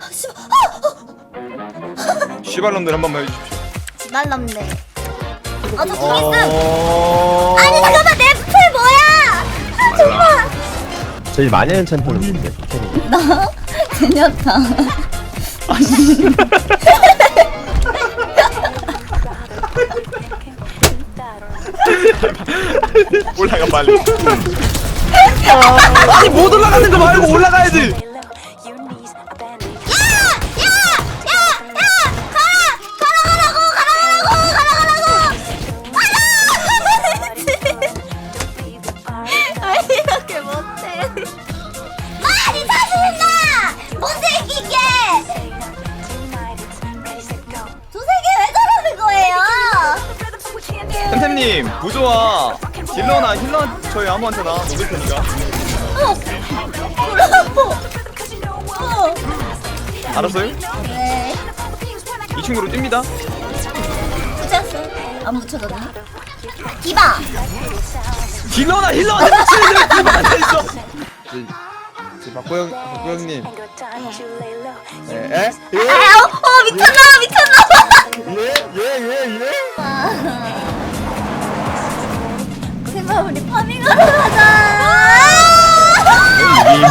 아, 씨발. 아, 씨발놈들 한 번만 해주십시오. 지발놈네. 아, 저 죽겠음. 어... 아니, 잠깐만, 내 풀 뭐야? 아, 정말. 제일 많이 하는 챔피언은 누군데? 캐리. 나? 들렸다. 올라가 빨리. 아니 못 올라가는 거 말고 올라가야지. 템템님 부조와 딜러나 힐러 저희 아무한테나 녹일 테니까 어 어. 알았어요? 네 2층으로 뜁니다. 붙였어 안 붙여졌네 디바 딜러나 힐러한테 미치는 딜러한테 있어. 지 박보 형, 박보 형님. 에? 에? 우리 파밍하러 가자 이김.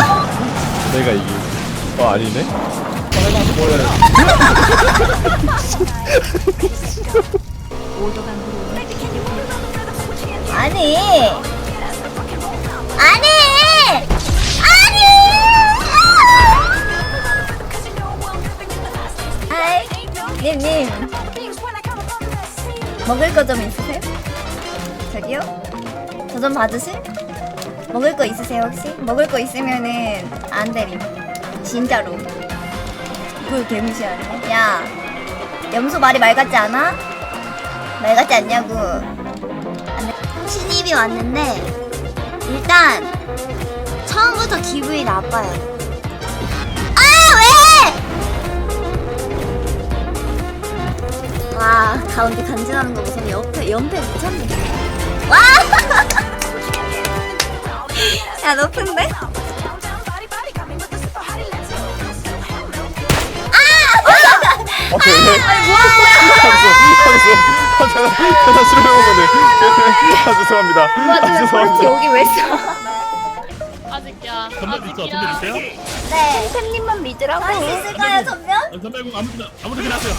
내가 이김. 어 아니네. 아니 아니 아니 아이 님님 먹을 거 좀 있으세요? 저기요? 저좀 받으실? 먹을 거 있으세요 혹시? 먹을 거 있으면은 안 대림 진짜로 이걸 개무시하네 야 염소 말이 말 같지 않아? 말 같지 않냐고 신입이 왔는데 일단 처음부터 기분이 나빠요. 아 왜? 와 가운데 간지나는 거 보면 옆에 연패 미쳤네. 와. 뭐야 하면서 하면서 하나 싫어 먹거든. 아 죄송합니다. 아 뭐야? 죄송합니다. 여기 왜 있어? 아직이야. 전멸 있어, 전멸 있어요? 네. 팬님만 믿으라고. 할수 있을까요 전면? 어, 전멸 공 아무데나 아무데나 하세요.